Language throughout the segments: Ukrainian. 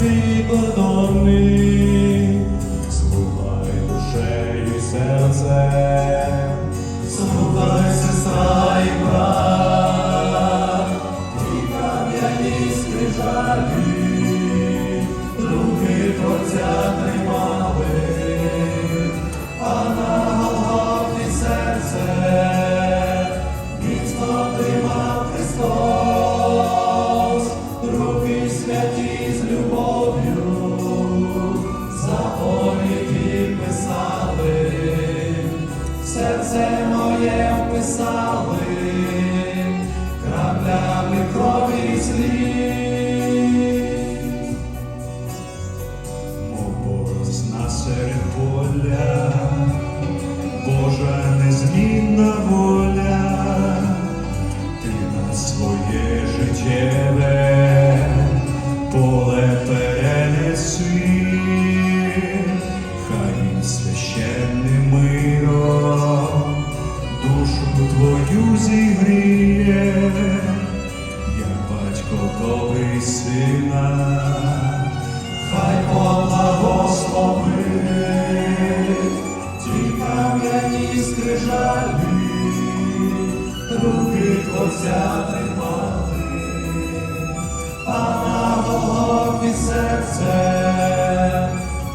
people don't need. Скрижалі, руки Творця тримали, а на голові серце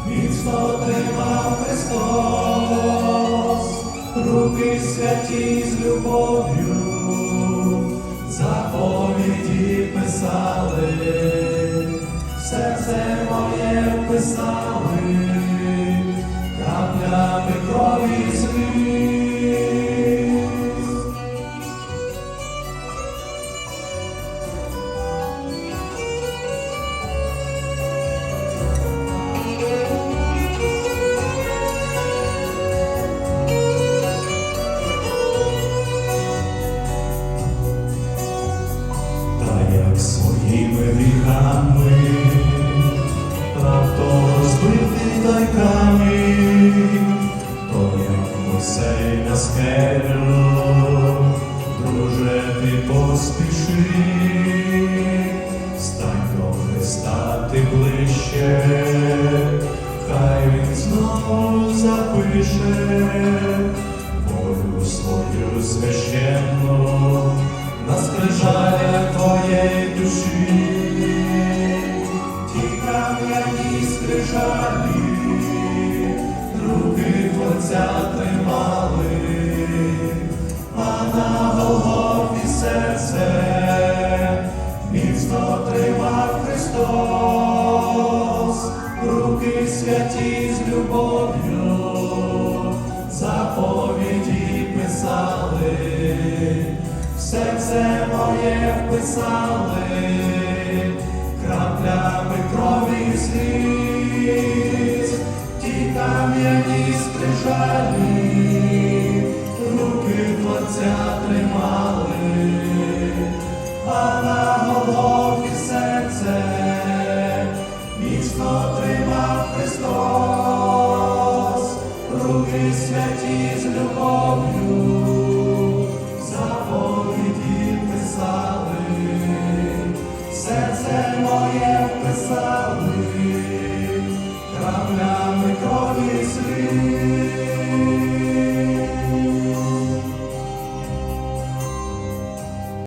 міцно тримав Христос, руки святі з любов'ю, заповіді писали, серце моє вписали, краплями запише волю свою священну на скрижалях твоєї душі, ті кам'яні скрижалі, руки Творця тримали, а на Голгофі серце міцно тримав Христос, руки святі з любов'ю, вписали, в серце моє вписали, краплями крові і ті кам'яні скрижалі, руки творця тримали, а на голові серце міцно тримав Христос. Руки святі з любов'ю вписали, серце моє вписали, травля.